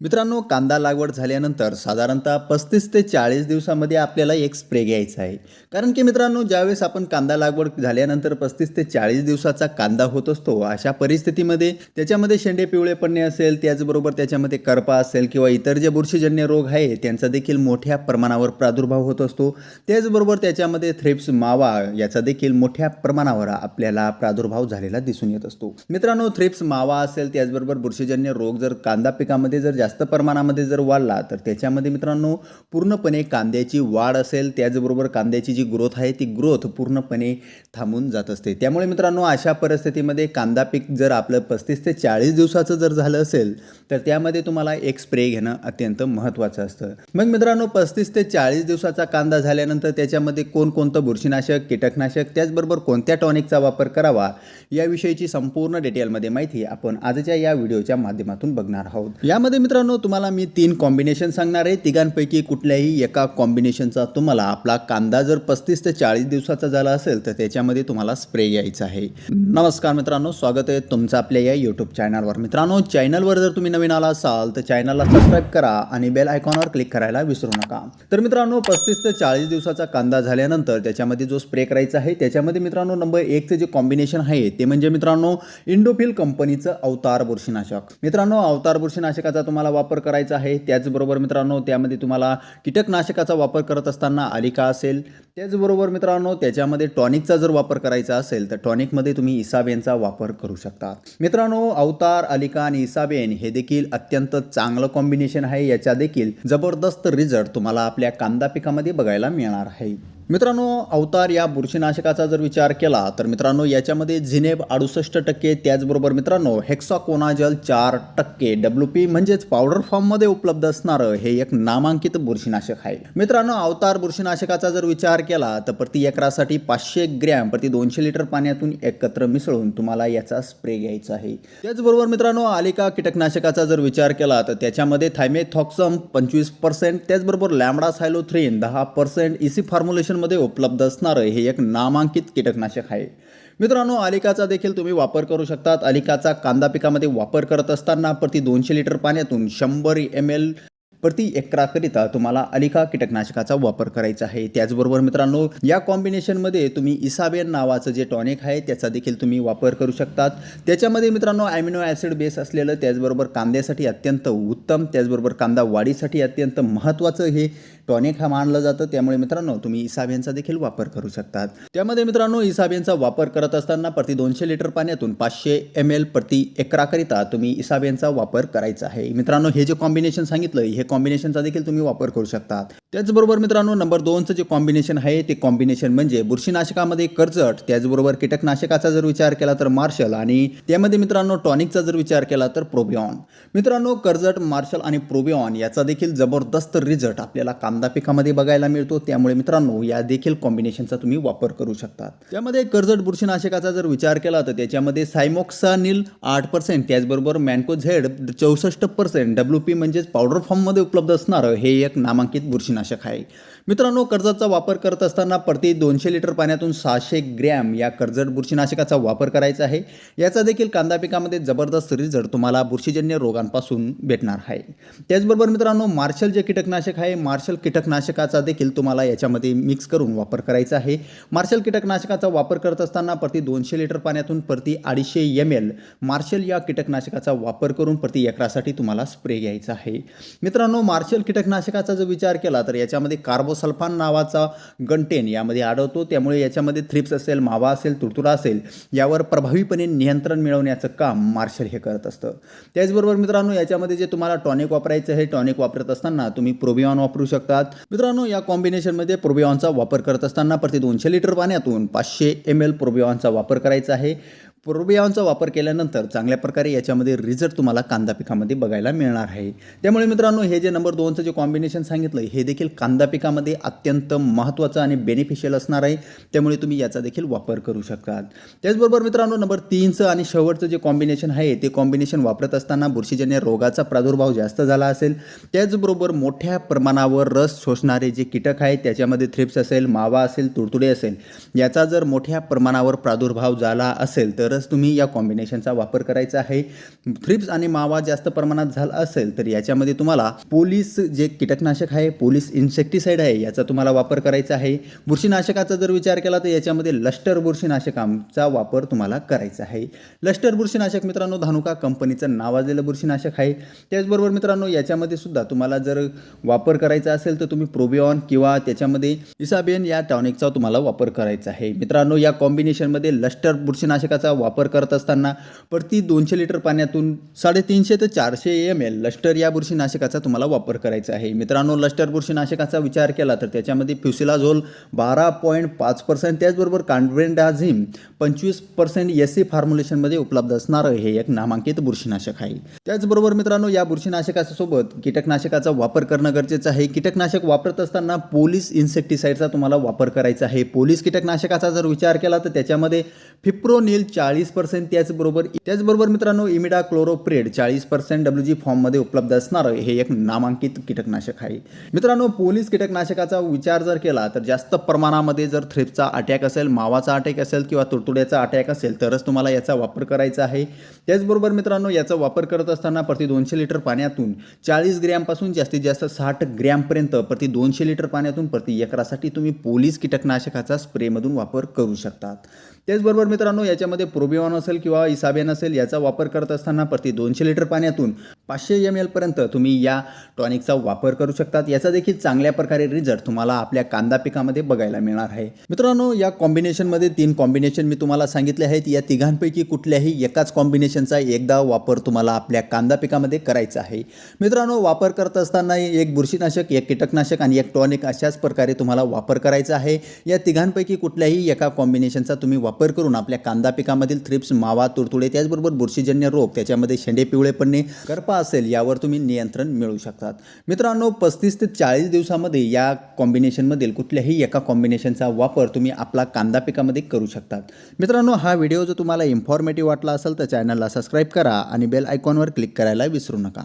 मित्रांनो कांदा लागवड झाल्यानंतर साधारणतः पस्तीस ते चाळीस दिवसामध्ये आपल्याला एक स्प्रे घ्यायचा आहे. कारण की मित्रांनो ज्यावेळेस आपण कांदा लागवड झाल्यानंतर पस्तीस ते चाळीस दिवसाचा कांदा होत असतो अशा परिस्थितीमध्ये त्याच्यामध्ये शेंडे पिवळे पडणे असेल त्याचबरोबर त्याच्यामध्ये करपा असेल किंवा इतर जे बुरशीजन्य रोग आहे त्यांचा देखील मोठ्या प्रमाणावर प्रादुर्भाव होत असतो. त्याचबरोबर त्याच्यामध्ये थ्रिप्स मावा याचा देखील मोठ्या प्रमाणावर आपल्याला प्रादुर्भाव झालेला दिसून येत असतो. मित्रांनो थ्रिप्स मावा असेल त्याचबरोबर बुरशीजन्य रोग जर कांदा पिकामध्ये जर जास्त प्रमाणामध्ये जर वाढला तर त्याच्यामध्ये मित्रांनो पूर्णपणे कांद्याची वाढ असेल त्याचबरोबर कांद्याची जी ग्रोथ आहे ती ग्रोथ पूर्णपणे थांबून जात असते. त्यामुळे मित्रांनो अशा परिस्थितीमध्ये कांदा पीक जर आपलं पस्तीस ते चाळीस दिवसाचं जर झालं असेल तर त्यामध्ये तुम्हाला एक स्प्रे घेणं अत्यंत महत्त्वाचं असतं. मग मित्रांनो पस्तीस ते चाळीस दिवसाचा कांदा झाल्यानंतर त्याच्यामध्ये कोणकोणतं बुरशीनाशक कीटकनाशक त्याचबरोबर कोणत्या टॉनिकचा वापर करावा याविषयीची संपूर्ण डिटेलमध्ये माहिती आपण आजच्या या व्हिडिओच्या माध्यमातून बघणार आहोत. यामध्ये मित्रांनो मित्रांनो तुम्हाला मी तीन कॉम्बिनेशन सांगणार आहे. तिघांपैकी कुठल्याही एका कॉम्बिनेशनचा तुम्हाला आपला कांदा जर पस्तीस ते चाळीस दिवसाचा झाला असेल तर त्याच्यामध्ये तुम्हाला स्प्रे यायचा आहे. नमस्कार मित्रांनो स्वागत आहे तुमचं आपल्या या यूट्यूब चॅनलवर मित्रांनो चॅनलवर जर तुम्ही नवीन आला असाल तर चॅनलला सबस्क्राईब करा आणि बेल आयकॉनवर क्लिक करायला विसरू नका. तर मित्रांनो पस्तीस ते चाळीस दिवसाचा कांदा झाल्यानंतर त्याच्यामध्ये जो स्प्रे करायचा आहे त्याच्यामध्ये मित्रांनो नंबर एकचं जे कॉम्बिनेशन आहे ते म्हणजे मित्रांनो इंडोफिल कंपनीचं अवतार बुरशीनाशक. मित्रांनो अवतार बुरशीनाशकाचा तुम्हाला वापर करायचा आहे त्याचबरोबर मित्रांनो त्यामध्ये तुम्हाला कीटकनाशकाचा वापर करत असताना आलिका असेल त्याचबरोबर मित्रांनो त्याच्यामध्ये टॉनिकचा जर वापर करायचा असेल तर टॉनिकमध्ये तुम्ही इसाबेनचा वापर करू शकता. मित्रांनो अवतार अलिका आणि इसाबेन हे देखील अत्यंत चांगलं कॉम्बिनेशन आहे. याच्या देखील जबरदस्त रिझल्ट तुम्हाला आपल्या कांदा पिकामध्ये बघायला मिळणार आहे. मित्रांनो अवतार या बुरशीनाशकाचा जर विचार केला तर मित्रांनो याच्यामध्ये झिनेब अडुसष्ट टक्के त्याचबरोबर मित्रांनो हेक्साकोनाजल चार टक्के डब्ल्यू पी म्हणजेच पावडर फॉर्ममध्ये उपलब्ध असणारं हे एक नामांकित बुरशीनाशक आहे. मित्रांनो अवतार बुरशीनाशकाचा जर विचार केला तर प्रति एकरासाठी पाचशे ग्रॅम प्रति दोनशे लिटर पाण्यातून एकत्र मिसळून तुम्हाला याचा स्प्रे घ्यायचा आहे. त्याचबरोबर मित्रांनो आलिका कीटकनाशकाचा जर विचार केला तर त्याच्यामध्ये थायमेथॉक्सम पंचवीस पर्सेंट त्याचबरोबर लॅमडा सायलोथ्रीन दहा पर्सेंट इसी फॉर्म्युलेशनमध्ये उपलब्ध असणारं हे एक नामांकित कीटकनाशक आहे. मित्रांनो अलिकाचा देखील तुम्ही वापर करू शकतात. अलिकाचा कांदा पिकामध्ये वापर करत असताना प्रति दोनशे लिटर पाण्यातून शंभर एम एल प्रति एकराकरिता तुम्हाला अलिका कीटकनाशकाचा वापर करायचा आहे. त्याचबरोबर मित्रांनो या कॉम्बिनेशनमध्ये तुम्ही इसाबेन नावाचं जे टॉनिक आहे त्याचा देखील तुम्ही वापर करू शकतात. त्याच्यामध्ये मित्रांनो ॲमिनो ॲसिड बेस असलेलं त्याचबरोबर कांद्यासाठी अत्यंत उत्तम त्याचबरोबर कांदा वाढीसाठी अत्यंत महत्त्वाचं हे टॉनिक हा मानलं जातं. त्यामुळे मित्रांनो तुम्ही इसाबेनचा देखील वापर करू शकतात. त्यामध्ये मित्रांनो इसाबेनचा वापर करत असताना प्रति दोनशे लिटर पाण्यातून पाचशे एम एल प्रति एकराकरिता तुम्ही इसाबेनचा वापर करायचा आहे. मित्रांनो हे जे कॉम्बिनेशन सांगितलं हे कॉम्बिनेशनचा देखील तुम्ही वापर करू शकतात. त्याचबरोबर मित्रांनो नंबर दोनचं जे कॉम्बिनेशन आहे ते कॉम्बिनेशन म्हणजे बुरशीनाशकामध्ये कर्जट त्याचबरोबर कीटकनाशकाचा जर विचार केला तर मार्शल आणि त्यामध्ये मित्रांनो टॉनिकचा जर विचार केला तर प्रोबिऑन. मित्रांनो कर्जट मार्शल आणि प्रोबिऑन याचा देखील जबरदस्त रिझल्ट आपल्याला कांदा पिकामध्ये बघायला मिळतो. त्यामुळे मित्रांनो या देखील कॉम्बिनेशनचा तुम्ही वापर करू शकता त्यामध्ये कर्जट बुरशीनाशकाचा जर विचार केला तर त्याच्यामध्ये सायमोक्सानिल आठ पर्सेंट त्याचबरोबर मॅन्कोझेड चौसष्ट पर्सेंट डब्ल्यू पी म्हणजेच पावडर फॉर्ममध्ये उपलब्ध असणारं हे एक नामांकित बुरशी बुरशीनाशक आहे मित्रांनो कर्जतचा वापर करत असताना प्रति दोनशे लिटर पाण्यातून सहाशे ग्रॅम या कर्जत बुरशीनाशकाचा वापर करायचा आहे. याचा देखील कांदा पिकामध्ये जबरदस्त रिझल्ट तुम्हाला बुरशीजन्य रोगांपासून भेटणार आहे. त्याचबरोबर मित्रांनो मार्शल जे कीटकनाशक आहे मार्शल कीटकनाशकाचा देखील तुम्हाला याच्यामध्ये मिक्स करून वापर करायचा आहे. मार्शल कीटकनाशकाचा वापर करत असताना प्रति दोनशे लिटर पाण्यातून प्रति अडीचशे एम एल मार्शल या कीटकनाशकाचा वापर करून प्रति एकरासाठी तुम्हाला स्प्रे घ्यायचा आहे. मित्रांनो मार्शल कीटकनाशकाचा जर विचार केला तर याच्यामध्ये कार्बो कार्बोसल्फान नावाचा गंटेन यामध्ये आढळतो. त्यामुळे याच्यामध्ये थ्रिप्स असेल मावा असेल तुडतुडा असेल यावर प्रभावीपणे नियंत्रण मिळवण्याचं काम मार्शल हे करत असतं. त्याचबरोबर मित्रांनो याच्यामध्ये जे तुम्हाला टॉनिक वापरायचं आहे टॉनिक वापरत असताना तुम्ही प्रोबिऑन वापरू शकतात. मित्रांनो या कॉम्बिनेशनमध्ये प्रोबिऑनचा वापर करत असताना प्रति दोनशे लिटर पाण्यातून पाचशे एम एल प्रोबिऑनचा वापर करायचा आहे. प्रोबियांचा वापर केल्यानंतर चांगल्या प्रकारे याच्यामध्ये रिझल्ट तुम्हाला कांदा पिकामध्ये बघायला मिळणार आहे. त्यामुळे मित्रांनो हे जे नंबर दोनचं जे कॉम्बिनेशन सांगितलं हे देखील कांदा पिकामध्ये अत्यंत महत्त्वाचं आणि बेनिफिशियल असणार आहे. त्यामुळे तुम्ही याचा देखील वापर करू शकतात. त्याचबरोबर मित्रांनो नंबर तीनचं आणि शेवटचं जे कॉम्बिनेशन आहे ते कॉम्बिनेशन वापरत असताना बुरशीजन्य रोगाचा प्रादुर्भाव जास्त झाला असेल. त्याचबरोबर मोठ्या प्रमाणावर रस शोषणारे जे कीटक आहेत त्याच्यामध्ये थ्रिप्स असेल मावा असेल तुडतुडे असेल याचा जर मोठ्या प्रमाणावर प्रादुर्भाव झाला असेल तर तरच तुम्ही या कॉम्बिनेशनचा वापर करायचा आहे थ्रिप्स आणि मावा जास्त प्रमाणात झाला असेल तर याच्यामध्ये तुम्हाला पोलीस जे कीटकनाशक आहे पोलीस इन्सेक्टिसाईड आहे याचा तुम्हाला वापर करायचा आहे. बुरशीनाशकाचा जर विचार केला तर याच्यामध्ये लष्टर बुरशीनाशकांचा वापर तुम्हाला करायचा आहे. लष्टर बुरशीनाशक मित्रांनो धानुका कंपनीचं नावाजलेलं बुरशीनाशक आहे. त्याचबरोबर मित्रांनो याच्यामध्ये सुद्धा तुम्हाला जर वापर करायचा असेल तर तुम्ही प्रोबिऑन किंवा त्याच्यामध्ये इसाबेन या टॉनिकचा तुम्हाला वापर करायचा आहे. मित्रांनो या कॉम्बिनेशनमध्ये लष्टर बुरशीनाशकाचा वापर करत असताना प्रति दोनशे लिटर पाण्यातून साडेतीनशे ते चारशे एम एल लष्टर या बुरशीनाशकाचा तुम्हाला वापर करायचा आहे. मित्रांनो लष्टर बुरशीनाशकाचा विचार केला तर त्याच्यामध्ये फ्युसिलाझोल बारा पॉईंट पाच पर्सेंट त्याचबरोबर कान्व्हेंडाझिम पंचवीस पर्सेंट एस सी फॉर्म्युलेशनमध्ये उपलब्ध असणारं हे एक नामांकित बुरशीनाशक आहे. त्याचबरोबर मित्रांनो या बुरशीनाशकासोबत कीटकनाशकाचा वापर करणं गरजेचं आहे. कीटकनाशक वापरत असताना पोलीस इन्सेक्टिसाईडचा तुम्हाला वापर करायचा आहे. पोलीस कीटकनाशकाचा जर विचार केला तर त्याच्यामध्ये फिप्रोनिल चाळीस पर्सेंट त्याचबरोबर त्याचबरोबर मित्रांनो इमिडा क्लोरोप्रेड चाळीस पर्सेंट डब्ल्यू जी फॉर्ममध्ये उपलब्ध असणारं हे एक नामांकित कीटकनाशक आहे. मित्रांनो पोलीस कीटकनाशकाचा विचार जर केला तर जास्त प्रमाणामध्ये जर थ्रिप्सचा अटॅक असेल मावाचा अटॅक असेल किंवा तुडतुड्याचा अटॅक असेल तरच तुम्हाला याचा वापर करायचा आहे. त्याचबरोबर मित्रांनो याचा वापर करत असताना प्रति दोनशे लिटर पाण्यातून चाळीस ग्रॅमपासून जास्तीत जास्त साठ ग्रॅमपर्यंत प्रति दोनशे लिटर पाण्यातून प्रति एकरासाठी तुम्ही पोलीस कीटकनाशकाचा स्प्रेमधून वापर करू शकतात. त्याचबरोबर मित्रांनो याच्यामध्ये प्रोबिओन असेल किंवा इसाबेन असेल याचा वापर करत असताना प्रति दोनशे लिटर पाण्यातून पाचशे एम एलपर्यंत तुम्ही या टॉनिकचा वापर करू शकतात. याचा देखील चांगल्या प्रकारे रिझल्ट तुम्हाला आपल्या कांदा पिकामध्ये बघायला मिळणार आहे. मित्रांनो या कॉम्बिनेशनमध्ये तीन कॉम्बिनेशन मी तुम्हाला सांगितले आहेत. या तिघांपैकी कुठल्याही एकाच कॉम्बिनेशनचा एकदा वापर तुम्हाला आपल्या कांदा पिकामध्ये करायचा आहे. मित्रांनो वापर करत असताना एक बुरशीनाशक एक कीटकनाशक आणि एक टॉनिक अशाच प्रकारे तुम्हाला वापर करायचा आहे. या तिघांपैकी कुठल्याही एका कॉम्बिनेशनचा तुम्ही वापर करून आपल्या कांदा पिकामध्ये पिकामधील थ्रिप्स मावा तुडतुडे त्याचबरोबर बुरशीजन्य रोग त्याच्यामध्ये शेंडे पिवळे पडणे करपा असेल यावर तुम्ही नियंत्रण मिळवू शकतात. मित्रांनो पस्तीस ते चाळीस दिवसामध्ये या कॉम्बिनेशनमधील कुठल्याही एका कॉम्बिनेशनचा वापर तुम्ही आपला कांदा पिकामध्ये करू शकतात. मित्रांनो हा व्हिडिओ जर तुम्हाला इन्फॉर्मेटिव्ह वाटला असेल तर चॅनलला सबस्क्राईब करा आणि बेल आयकॉनवर क्लिक करायला विसरू नका.